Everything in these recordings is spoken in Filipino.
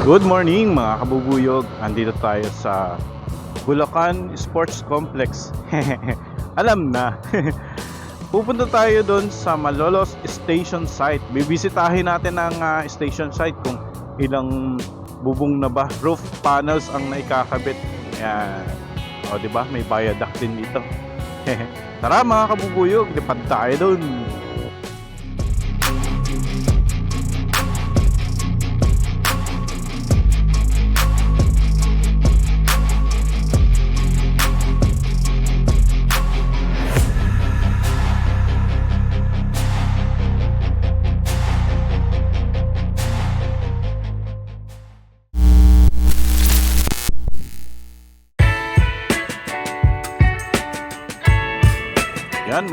Good morning mga kabubuyog. Andito tayo sa Bulacan Sports Complex. Alam na. Pupunta tayo doon sa Malolos Station Site. Bibisitahin natin ang ah, station site kung ilang bubong na ba, roof panels ang naikakabit. Ayan. O, di ba? May viaduct din dito. Tara mga kabubuyog, lipad tayo doon.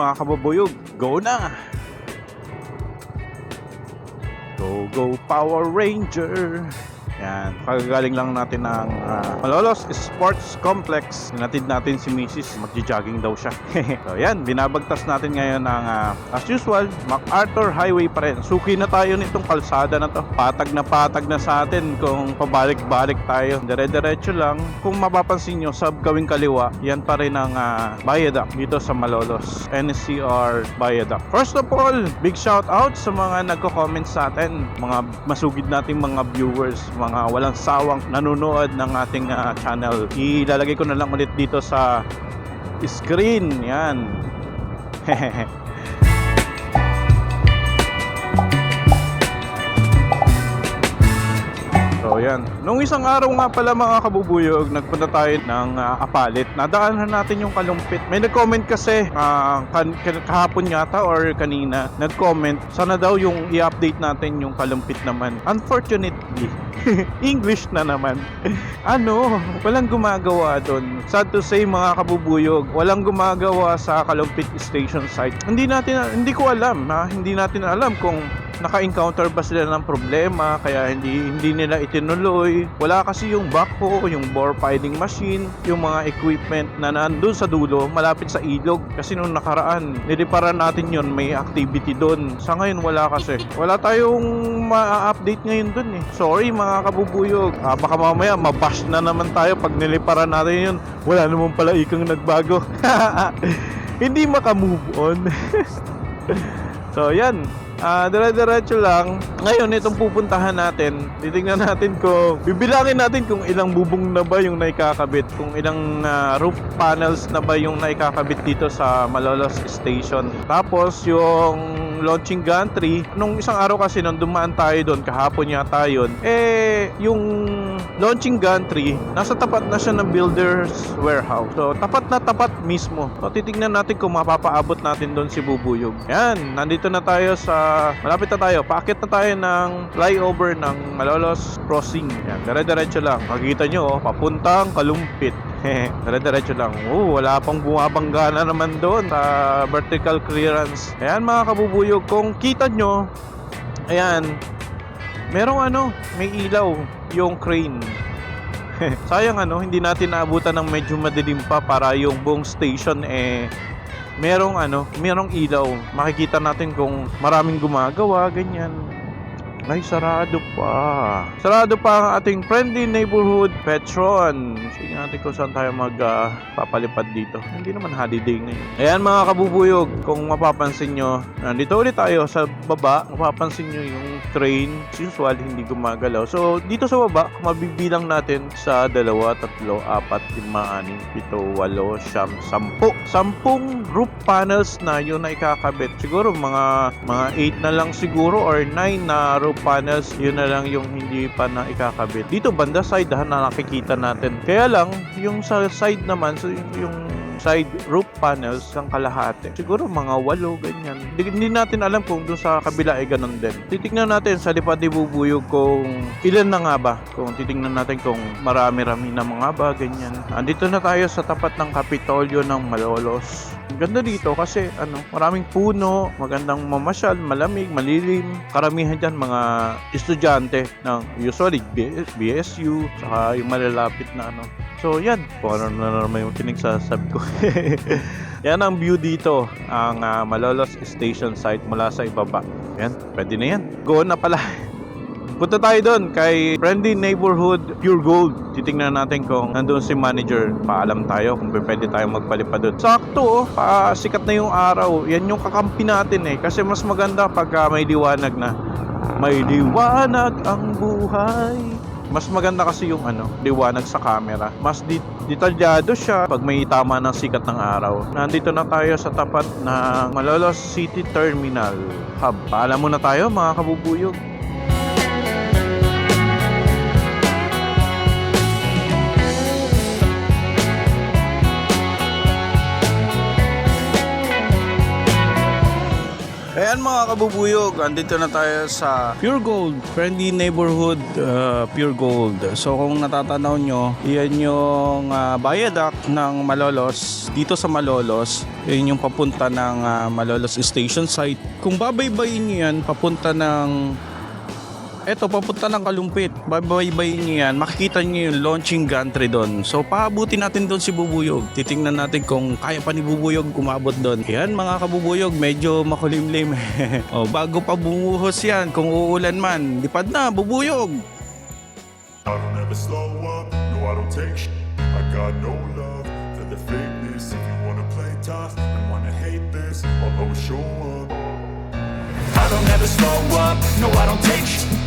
Mga kabubuyog, go na! Go go Power Ranger! Yan, kagagaling lang natin ng ah, Malolos Sports Complex. Natid natin si Mrs. Magji-jogging daw siya. so yan, binabagtas natin ngayon ng ah, as usual, MacArthur Highway pa rin. Suki na tayo nitong kalsada na to. Patag na patag na sa atin kung pabalik-balik tayo. Dire-diretso lang. Kung mapapansin nyo, sab gawing kaliwa, yan pa rin ang ah, viaduct dito sa Malolos. NCR Viaduct. First of all, big shout out sa mga nagko-comment sa atin, mga masugid nating mga viewers, mga walang sawang nanonood ng ating ah, channel. Ilalagay ko na lang ulit dito sa screen. Yan. So yan. Nung isang araw nga pala mga kabubuyog, nagpunta tayo ng ah, Apalit. Nadaanan natin yung kalumpit. May nag-comment kasi kan- kan- kahapon yata or kanina, nag-comment sana daw yung i-update natin yung kalumpit naman. Unfortunately, English na naman. ano, walang gumagawa doon. Sad to say mga kabubuyog, walang gumagawa sa Kalumpit Station site. Hindi natin hindi ko alam, ha? Hindi natin alam kung naka-encounter ba sila ng problema kaya hindi hindi nila itinuloy. Wala kasi yung backhoe, yung bore finding machine, yung mga equipment na nandun sa dulo, malapit sa ilog. Kasi nung nakaraan, niliparan natin yon may activity doon. Sa ngayon wala kasi. Wala tayong ma-update ngayon doon eh. Sorry mga kabubuyog. Ah, baka mamaya mabash na naman tayo pag niliparan natin yun. Wala naman pala ikang nagbago. hindi maka-move on. so yan, Ah, dire-diretso lang. Ngayon, itong pupuntahan natin, titingnan natin kung, bibilangin natin kung ilang bubong na ba yung naikakabit, kung ilang ah, roof panels na ba yung naikakabit dito sa Malolos Station. Tapos, yung launching gantry, nung isang araw kasi nung dumaan tayo doon, kahapon yata yun, eh, yung launching gantry, nasa tapat na siya ng builder's warehouse. So, tapat na tapat mismo. So, titingnan natin kung mapapaabot natin doon si Bubuyog. Yan, nandito na tayo sa, malapit na tayo. Paakit na tayo ng flyover ng Malolos Crossing. Yan, dire-diretso lang. Makikita nyo, oh, papuntang Kalumpit. Dire-diretso lang. Oh, wala pang bumabangga na naman doon sa vertical clearance. Ayan mga kabubuyog, kung kita nyo, ayan, merong ano, may ilaw yung crane. Sayang ano, hindi natin naabutan ng medyo madilim pa para yung buong station eh merong ano, merong ilaw. Makikita natin kung maraming gumagawa, ganyan. Ay, sarado pa. Sarado pa ang ating friendly neighborhood Petron. Sige natin kung saan tayo magpapalipad dito. Hindi naman holiday ngayon. Ayan mga kabubuyog, kung mapapansin nyo, nandito ulit tayo sa baba. Mapapansin nyo yung train. Usual, hindi gumagalaw. So, dito sa baba, mabibilang natin sa dalawa, tatlo, apat, lima, anim, pito, walo, siyam, sampu. Sampung roof panels na yun na ikakabit. Siguro mga mga 8 na lang siguro or 9 na roof panels, yun na lang yung hindi pa na ikakabit. Dito banda side ha, na nakikita natin. Kaya lang, yung sa side naman, so yung, side roof panels ng kalahati. Siguro mga walo, ganyan. Hindi, natin alam kung doon sa kabila ay ganun din. Titignan natin sa lipad ni Bubuyog kung ilan na nga ba. Kung titignan natin kung marami-rami na mga ba, ganyan. Andito na tayo sa tapat ng Kapitolyo ng Malolos. Ganda dito kasi ano, maraming puno, magandang mamasyal, malamig, malilim. Karamihan dyan mga estudyante ng usually BS, BSU, saka yung malalapit na ano. So yan, kung ano na naman yung pinagsasabi ko. yan ang view dito, ang ah, Malolos Station site mula sa ibaba. Yan, pwede na yan. Go na pala. Punta tayo doon kay Friendly Neighborhood Pure Gold. Titingnan natin kung nandun si manager. Paalam tayo kung pwede tayong magpalipad doon. Sakto, oh, pa sikat na yung araw. Yan yung kakampi natin eh. Kasi mas maganda pag ah, may liwanag na. May liwanag ang buhay. Mas maganda kasi yung ano, liwanag sa camera. Mas di- detalyado siya pag may tama ng sikat ng araw. Nandito na tayo sa tapat ng Malolos City Terminal Hub. Paalam muna tayo mga kabubuyog. Ayan mga kabubuyog, andito na tayo sa Pure Gold, Friendly Neighborhood uh, Pure Gold. So kung natatanaw nyo, yan yung uh, viaduct ng Malolos. Dito sa Malolos, yun yung papunta ng uh, Malolos Station Site. Kung babaybayin nyo yan, papunta ng Eto, papunta ng Kalumpit. Babaybayin nyo yan. Makikita nyo yung launching gantry doon. So, paabutin natin doon si Bubuyog. Titingnan natin kung kaya pa ni Bubuyog kumabot doon. Yan, mga kabubuyog, medyo makulimlim. o, bago pa bumuhos yan, kung uulan man, lipad na, Bubuyog! I don't ever slow up, no I don't take sh- I got no love for the fakeness If you wanna play tough and wanna hate this I'll always show up I don't ever slow up, no I don't take sh-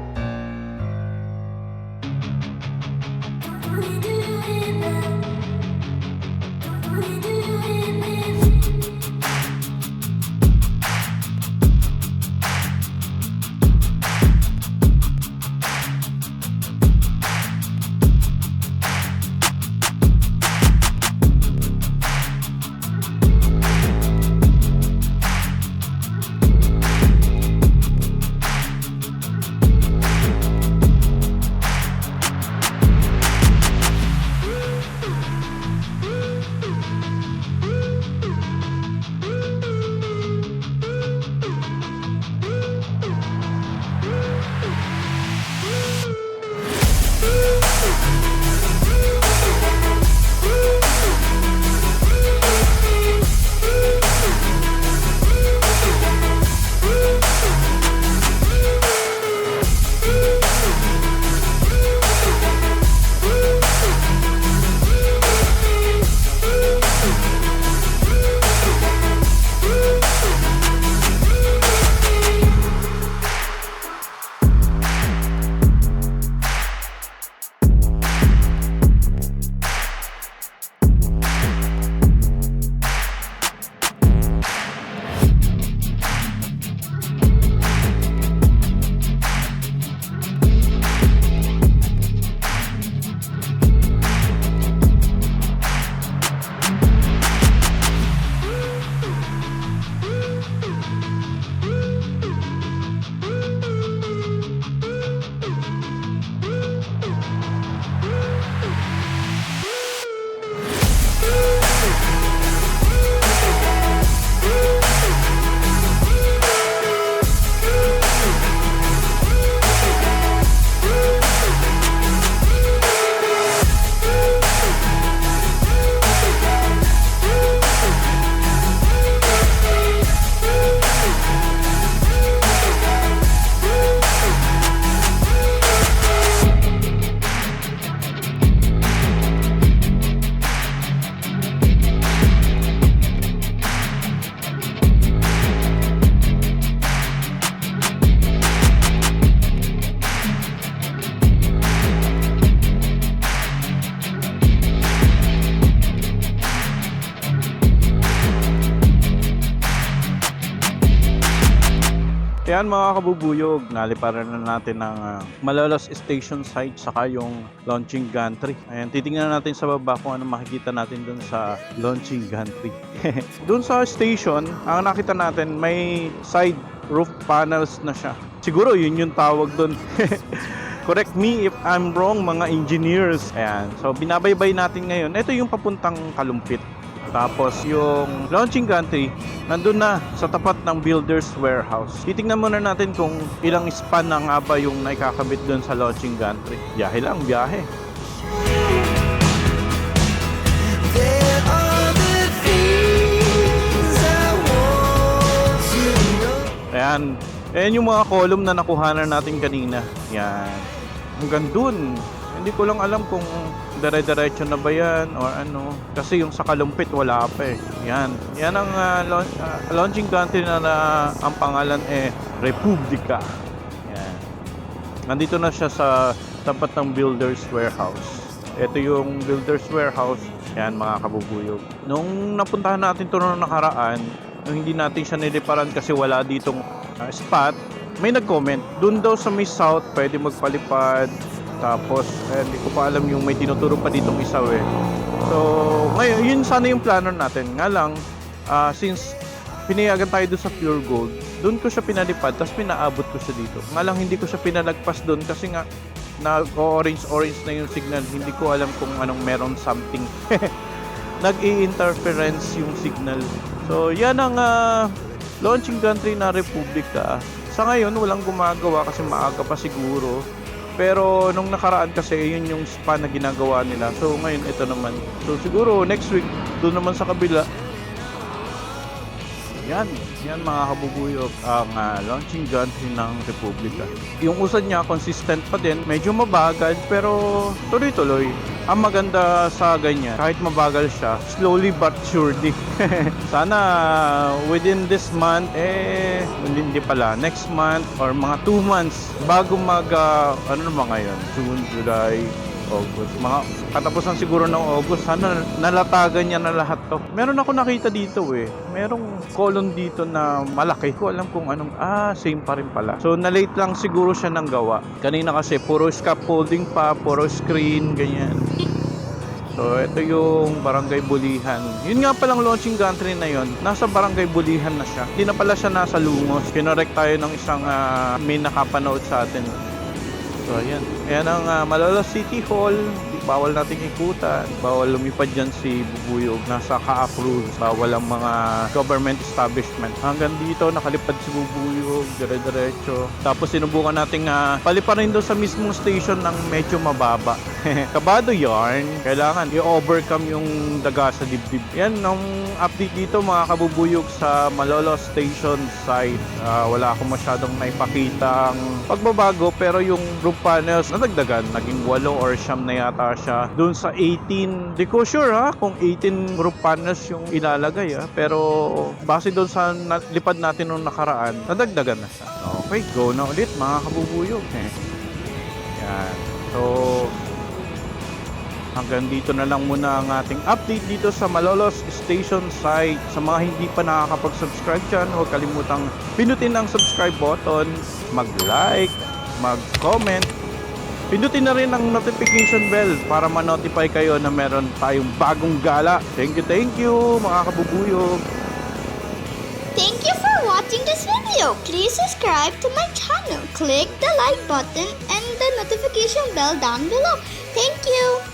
Ayan mga kabubuyog, naliparan na natin ng ah, Malolos Station site saka yung launching gantry. Ayan, titingnan natin sa baba kung ano makikita natin dun sa launching gantry. dun sa station, ang nakita natin may side roof panels na siya. Siguro yun yung tawag dun. Correct me if I'm wrong mga engineers. Ayan. So binabaybay natin ngayon. Ito yung papuntang Kalumpit. Tapos yung launching gantry, nandun na sa tapat ng builder's warehouse. Titingnan muna natin kung ilang span na nga ba yung naikakabit dun sa launching gantry. Biyahe lang, biyahe. Ayan. Ayan yung mga column na nakuhanan natin kanina. Yan. Hanggang dun. Hindi ko lang alam kung dire-diretso na ba yan or ano. Kasi yung sa kalumpit wala pa eh. Yan. Yan ang ah, laun- ah, launching country na, na ang pangalan eh Republika. Yan. Nandito na siya sa tapat ng Builder's Warehouse. Ito yung Builder's Warehouse. Yan mga kabubuyog. Nung napuntahan natin ito noong nakaraan, nung hindi natin siya niliparan kasi wala ditong ah, spot, may nag-comment. Doon daw sa may south, pwede magpalipad. Tapos, eh, hindi ko pa alam yung may tinuturo pa ditong isaw eh. So, ngayon, yun sana yung plano natin. Nga lang, ah, since pinayagan tayo doon sa Pure Gold, doon ko siya pinalipad, tapos pinaabot ko siya dito. Nga lang, hindi ko siya pinalagpas doon kasi nga, nag-orange-orange na yung signal. Hindi ko alam kung anong meron something. Nag-i-interference yung signal. So, yan ang ah, launching country na Republika. Sa ngayon, walang gumagawa kasi maaga pa siguro. Pero nung nakaraan kasi, yun yung span na ginagawa nila. So, ngayon, ito naman. So, siguro next week, doon naman sa kabila, yan, yan mga kabubuyog ang ah, launching gantry ng Republika. Yung usad niya consistent pa din, medyo mabagal pero tuloy-tuloy. Ang maganda sa ganyan, kahit mabagal siya, slowly but surely. Sana within this month, eh, hindi pala, next month or mga 2 months bago mag, ah, ano naman ngayon, June, July, August. Mga katapusan siguro ng August, sana nalatagan niya na lahat to. Meron ako nakita dito eh. Merong column dito na malaki. Ko alam kung anong, ah, same pa rin pala. So, na-late lang siguro siya ng gawa. Kanina kasi, puro scaffolding pa, puro screen, ganyan. So, ito yung Barangay Bulihan. Yun nga palang launching gantry na yon. Nasa Barangay Bulihan na siya. Hindi na pala siya nasa Lumos. Kinorek tayo ng isang ah, may nakapanood sa atin. So, ayan. Ayan ang uh, Malolos City Hall. Bawal nating ikutan. Bawal lumipad dyan si Bubuyog. Nasa ka-approve. Bawal ang mga government establishment. Hanggang dito, nakalipad si Bubuyog. Dire-diretso. Tapos sinubukan nating uh, paliparin doon sa mismong station ng medyo mababa. Kabado yarn. Kailangan i-overcome yung daga sa dibdib. Yan, ang update dito mga kabubuyog sa Malolos Station site. Ah, wala akong masyadong naipakita ang pagbabago pero yung roof panels nadagdagan. Naging 8 or siyam na yata siya. Doon sa 18, di ko sure ha kung 18 roof panels yung ilalagay ha. Pero base doon sa lipad natin nung nakaraan, nadagdagan na siya. Okay, go na ulit mga kabubuyog. Yan. So, Hanggang dito na lang muna ang ating update dito sa Malolos Station site. Sa mga hindi pa nakakapag-subscribe dyan, huwag kalimutang pinutin ang subscribe button, mag-like, mag-comment. Pindutin na rin ang notification bell para ma-notify kayo na meron tayong bagong gala. Thank you, thank you mga kabubuyog. Thank you for watching this video. Please subscribe to my channel. Click the like button and the notification bell down below. Thank you.